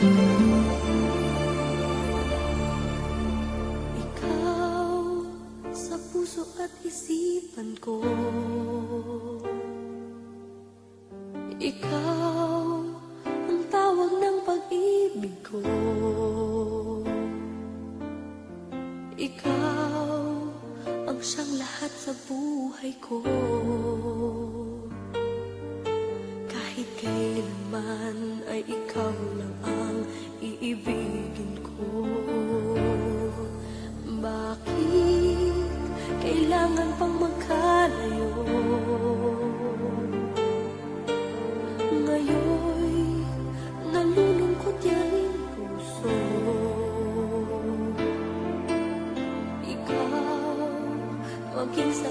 Ikaw sa puso at isipan ko. Ikaw ang tawag ng pag-ibig ko. Ikaw ang siyang lahat sa buhay ko. Kailanman ay ikaw lang ang iibigin ko Bakit kailangan pang magkalayo? Ngayon'y nalulungkot yan puso Ikaw, maging saan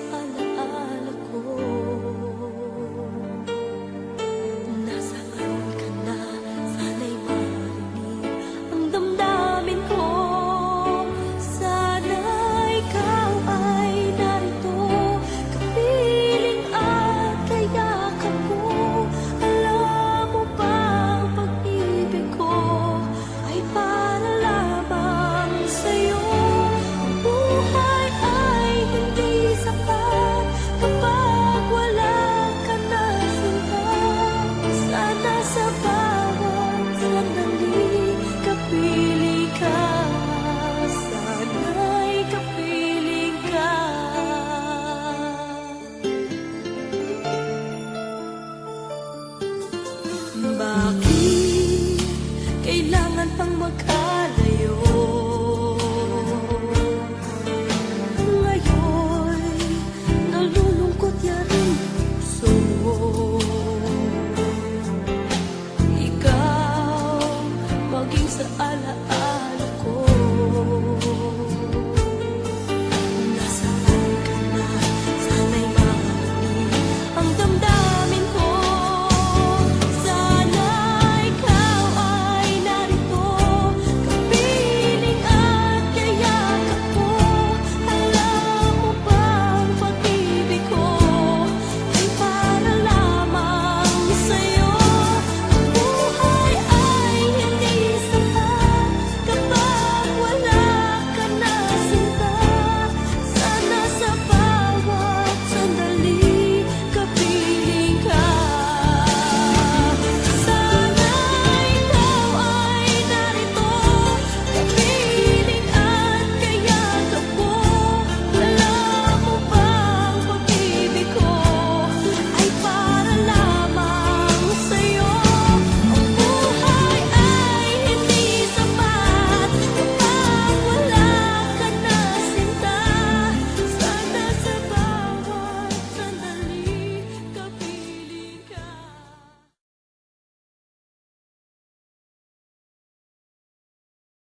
怎么开？